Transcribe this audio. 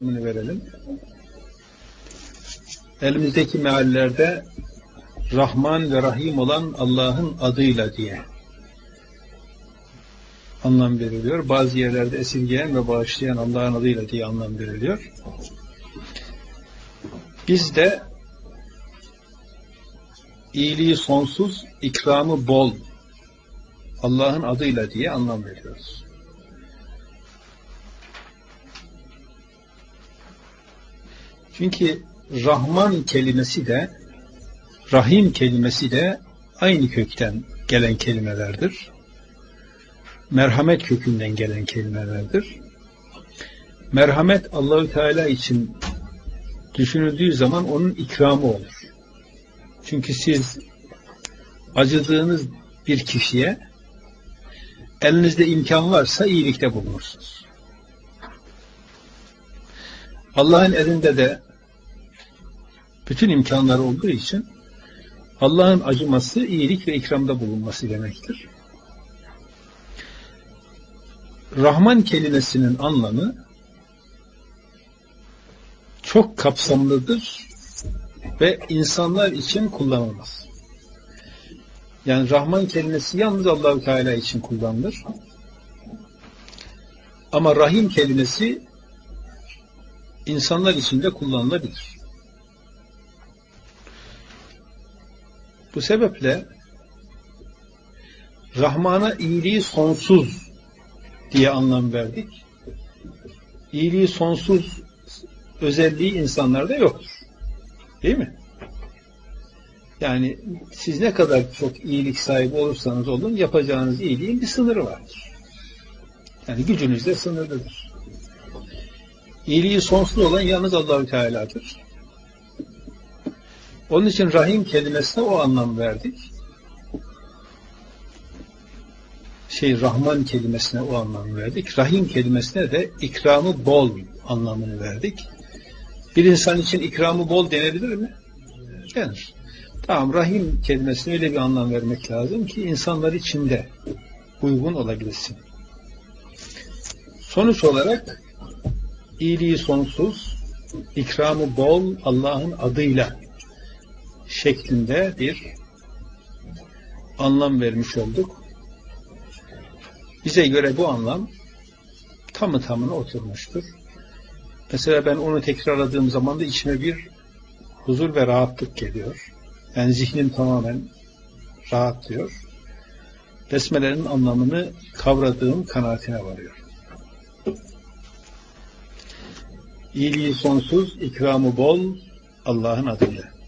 Bunu verelim. Elimizdeki meallerde Rahman ve Rahim olan Allah'ın adıyla diye anlam veriliyor. Bazı yerlerde esirgeyen ve bağışlayan Allah'ın adıyla diye anlam veriliyor. Biz de iyiliği sonsuz, ikramı bol Allah'ın adıyla diye anlam veriyoruz. Çünkü Rahman kelimesi de Rahim kelimesi de aynı kökten gelen kelimelerdir. Merhamet kökünden gelen kelimelerdir. Merhamet Allahü Teala için düşünüldüğü zaman onun ikramı olur. Çünkü siz acıdığınız bir kişiye elinizde imkan varsa iyilikte bulunursunuz. Allah'ın elinde de bütün imkanlar olduğu için Allah'ın acıması iyilik ve ikramda bulunması demektir. Rahman kelimesinin anlamı çok kapsamlıdır ve insanlar için kullanılmaz. Yani Rahman kelimesi yalnız Allahu Teala için kullanılır. Ama Rahim kelimesi insanlar için de kullanılabilir. Bu sebeple Rahman'a iyiliği sonsuz diye anlam verdik. İyiliği sonsuz özelliği insanlarda yoktur. Değil mi? Yani siz ne kadar çok iyilik sahibi olursanız olun yapacağınız iyiliğin bir sınırı vardır. Yani gücünüz de sınırlıdır. İyiliği sonsuz olan yalnız Allahü Teala'dır. Onun için rahim kelimesine o anlam verdik. Şey Rahman kelimesine o anlam verdik. Rahim kelimesine de ikramı bol anlamını verdik. Bir insan için ikramı bol denebilir mi? Denir. Tamam rahim kelimesine öyle bir anlam vermek lazım ki insanlar içinde uygun olabilsin. Sonuç olarak iyiliği sonsuz, ikramı bol Allah'ın adıyla şeklinde bir anlam vermiş olduk. Bize göre bu anlam tamı tamına oturmuştur. Mesela ben onu tekrarladığım zaman da içime bir huzur ve rahatlık geliyor. Yani zihnim tamamen rahatlıyor. Besmelerin anlamını kavradığım kanaatine varıyor. İyiliği sonsuz, ikramı bol Allah'ın adıyla.